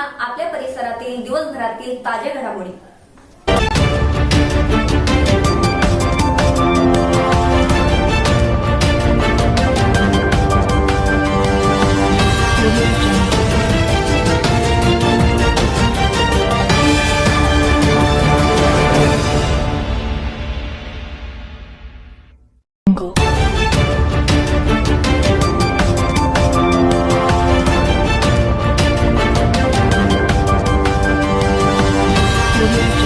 आपल्या परिसरातील दिवसभरातील ताज्या घडामोडी. Thank you.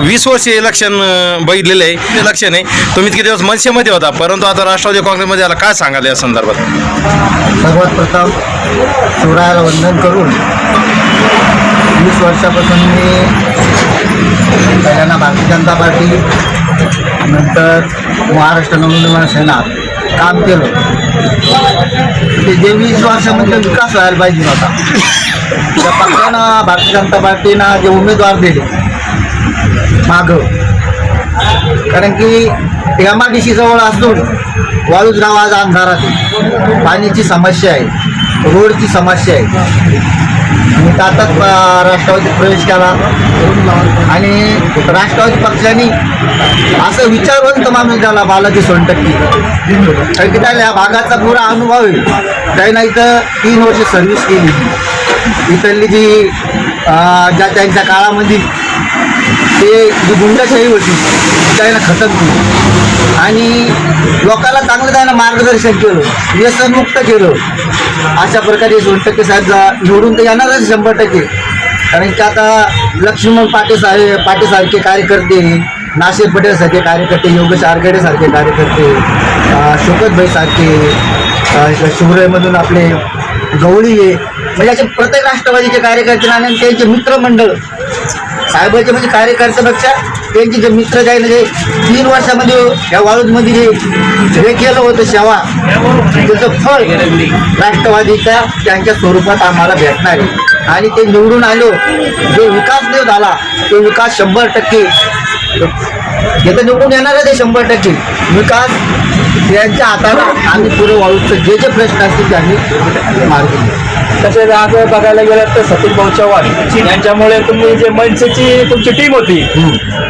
वीस वर्ष इलेक्शन बघितलेलं आहे. इलेक्शन आहे. तुम्ही किती दिवस मनसेमध्ये होता परंतु आता राष्ट्रवादी काँग्रेसमध्ये आला. काय सांगाल या संदर्भात? सर्वात प्रथम चुडायला वंदन करून वीस वर्षापासून मी पहिल्यांदा भारतीय जनता पार्टी नंतर महाराष्ट्र नवनिर्माण सेना काम केलं. ते जे वीस वर्षामध्ये विकास व्हायला पाहिजे होता. त्या पक्षानं भारतीय जनता पार्टीनं जे उमेदवार दिले मागं. कारण की एम डी सी जवळ असून वाळूजराव आज अंधारात आहे पाण्याची समस्या आहे. रोडची समस्या आहे. मी त्यातच राष्ट्रवादीत प्रवेश केला. आणि राष्ट्रवादी पक्षाने असं विचारवंत माणूस झाला बालाजी सोनटक्की. कारण की त्याला या भागाचा पुरा अनुभव आहे. त्यानं इथं तीन वर्ष सर्व्हिस केली. इथली जी ज्या त्यांच्या काळामध्ये ते जी गुंडाशाही होती त्यांना खतम केली. आणि लोकांना चांगलं त्यांना मार्गदर्शन केलं व्यसनमुक्त केलं. अशा प्रकारे दोन टक्के साहेब निवडून तर येणारच शंभर टक्के. कारण की आता लक्ष्मण पाटे साहेब पाटेसारखे कार्यकर्ते नाशिर पटेलसारखे कार्यकर्ते योगेश आरगडेसारखे कार्यकर्ते अं, शोकतभाई शिवरायमधून आपले गवळी म्हणजे असे प्रत्येक राष्ट्रवादीचे कार्यकर्ते आणि त्यांचे मित्रमंडळ साहेबाचे म्हणजे कार्यकर्त्यापेक्षा त्यांचे जे मित्र जे आहे जे तीन वर्षामध्ये या वाळूजमध्ये जे हे केलं होतं सेवा त्याचं फळ राष्ट्रवादीच्या त्यांच्या स्वरूपात आम्हाला भेटणार आहे. आणि ते निवडून आलो जो विकास जो झाला तो विकास शंभर टक्के हे तर निवडून येणार आहे ते शंभर टक्के. विकास यांच्या हाताला आम्ही पुढे वाळूचं जे जे प्रश्न असतील ते आम्ही मार्ग तसेच आज बघायला गेलं तर सतीश भाऊ चव्हाण यांच्यामुळे तुम्ही जे मनसेची तुमची टीम होती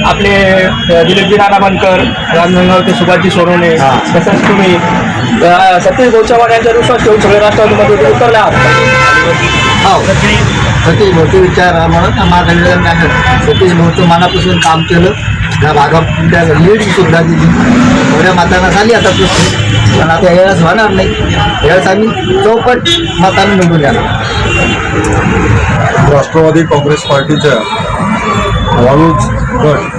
आपले दिलीपजी नाना बनकर रामगंगावरती सुभाषजी सोनवणे. तसंच तुम्ही सतीश भाऊ चव्हाण यांच्यावर विश्वास ठेवून सगळे राष्ट्रवादीमध्ये उतरले आहात. हो. सतीश भाऊचे विचार म्हणून माझा सतीश भाऊचं मनापासून काम केलं. त्या भागात लीड सुद्धा दिली. थोड्या मतांना झाली आता पुस्तक पण आता यावेळेस होणार नाही. यावेळेस आम्ही चौपट मतांना निवडून येणार. राष्ट्रवादी काँग्रेस पार्टीच्या वाळूज गट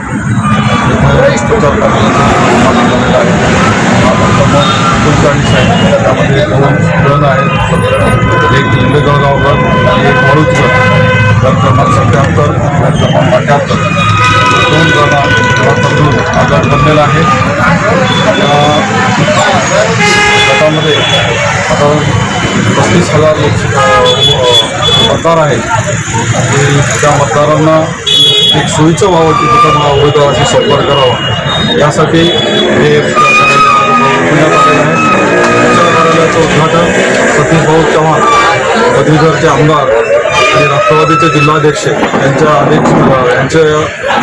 त्यामध्ये दोन गण आहेत एक लिंबेगळगाव गट आणि एक वाळूज गट. गट क्रमांक सत्याहत्तर गट क्रमांक अठ्याहत्तर. आजार बनलेला आहे. गटामध्ये आता पस्तीस हजार लोक मतदार आहेत. आणि त्या मतदारांना एक सोयीचं व्हावं की तिथं उमेदवाराशी संपर्क करावा. यासाठी हे पुण्यात आलेलं आहे कार्यालयाचं उद्घाटन सतीश भाऊ चव्हाण पदवीधरचे आमदार आणि राष्ट्रवादीचे जिल्हाध्यक्ष यांच्या अध्यक्ष यांच्या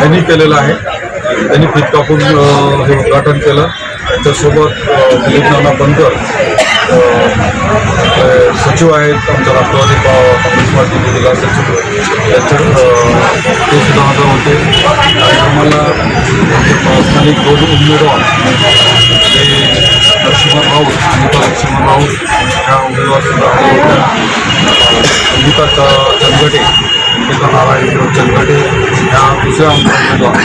यांनी केलेलं आहे. त्यांनी फीत कापून हे उद्घाटन केलं. त्यांच्यासोबत दिलीप नाना बनकर सचिव आहेत आमच्या राष्ट्रवादी काँग्रेस पार्टीचे जिल्हा सचिव. त्याच्या ते सुद्धा हजर होते. कार्यक्रमाला स्थानिक दोन उमेदवार म्हणजे ते लक्ष्मण राऊत अनिता लक्ष्मण राऊत ह्या उमेदवार सुद्धा हजर होत्या. संगीता च- चंदगटे संगीता नारायण विनोद चंदगटे ह्या दुसऱ्या आमच्या उमेदवार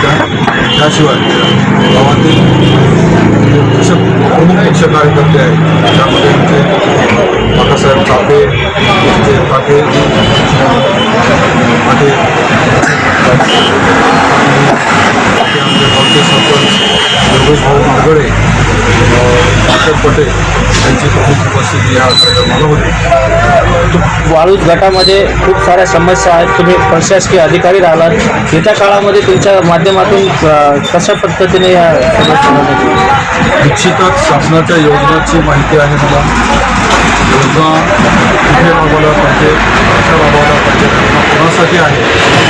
त्या त्याशिवाय गावातील जे पक्ष प्रमुख पक्ष कार्यकर्ते आहेत त्यामध्ये आमचे बाबासाहेब चापे जे पाटे पाटे आमचे गावचे सरपंच योगेश भाऊ मारगडे पाटक पटेल यांची प्रमुख उपस्थिती या कार्यक्रमाला होती वाळूज गटामध्ये खूप साऱ्या समस्या आहेत. तुम्ही प्रशासकीय अधिकारी राहिलात. येत्या काळामध्ये तुमच्या माध्यमातून कशा पद्धतीने या निश्चितच शासनाच्या योजनाची माहिती आहे मला. योजना कुठे राबवल्या पाहिजे कशा राबवल्या पाहिजे कोणासाठी आहे?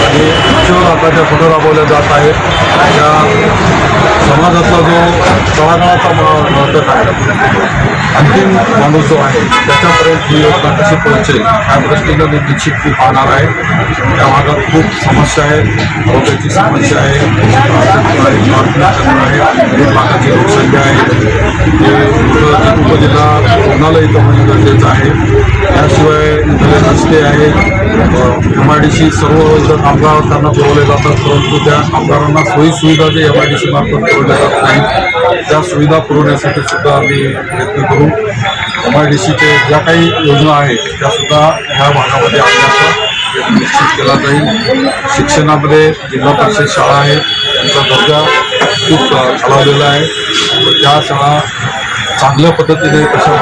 आणि आमच्यावर आता त्या कुठं राबवल्या जात आहेत. त्या समाजातला जो तळागाळाचा घटक आहे अंतिम माणूस जो आहे त्याच्यापर्यंत ही योजना कशी पोहोचेल ह्या दृष्टीनं मी निश्चित खूप पाहणार आहे. त्या भागात खूप समस्या आहेत आरोग्याची समस्या आहे आहे, भागाची लोकसंख्या आहे. ते उपजिल्हा रुग्णालय इथं होणं गरजेचं आहे. त्याशिवाय इथले रस्ते आहेत. एम आय डी सी सर्व कामगार त्यांना पुरवले जातात परंतु त्या कामगारांना सोयीसुविधा जे एम आय डी सी मार्फत पुरवल्या जात नाही त्या सुविधा पुरवण्यासाठी सुद्धा आम्ही प्रयत्न करू. एम आय डी सीचे ज्या काही योजना आहेत त्यासुद्धा ह्या भागामध्ये आणण्याचा निश्चित केला जाईल. शिक्षणामध्ये जिल्हा परिषद शाळा आहेत त्यांचा दर्जा खूप खालावलेला आहे. त्या शाळा चांगल्या पद्धतीने कशा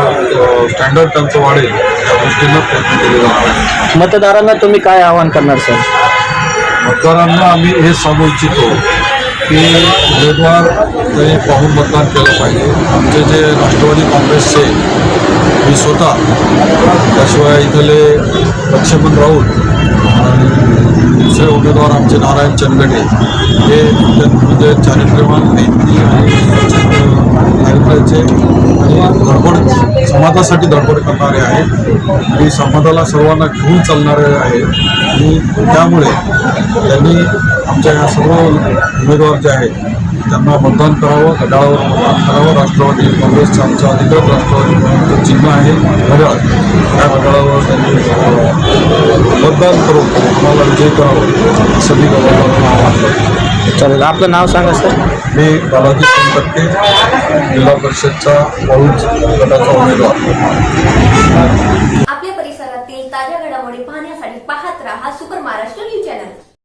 स्टँडर्ड त्यांचं वाढेल या दृष्टीनं प्रयत्न केले जाणार आहे मतदारांना तुम्ही काय आवाहन करणार सर? मतदारांना आम्ही हे सांगू इच्छितो की उमेदवार त्यांनी पाहून मतदान केलं पाहिजे. आमचे जे राष्ट्रवादी काँग्रेसचे मी स्वतः त्याशिवाय इथले लक्ष्मण राऊत आणि दुसरे उमेदवार आमचे नारायण चंदगटे हे म्हणजे चारित्र्यवान नीती आणि चारित्र्याचे धडपड समाजासाठी धडपड करणारे आहेत. आणि समाजाला सर्वांना घेऊन चालणारे आहेत. आणि त्यामुळे त्यांनी आमच्या या सर्व उमेदवार जे आहेत त्यांना मतदान करावं घड्याळावर मतदान करावं राष्ट्रवादी काँग्रेसचं आमचं अधिकृत राष्ट्रवादी काँग्रेसचं चिन्ह आहे घड्याळ त्या घड्याळावर त्यांनी मतदान करून आम्हाला विजय करावं असं मी गव्हर्नरला आवाहन करतो चालेल आपलं नाव सांगा सर. मी बालाजी सोनटक्के जिल्हा परिषदचा वाळूज गटाचा उमेदवार.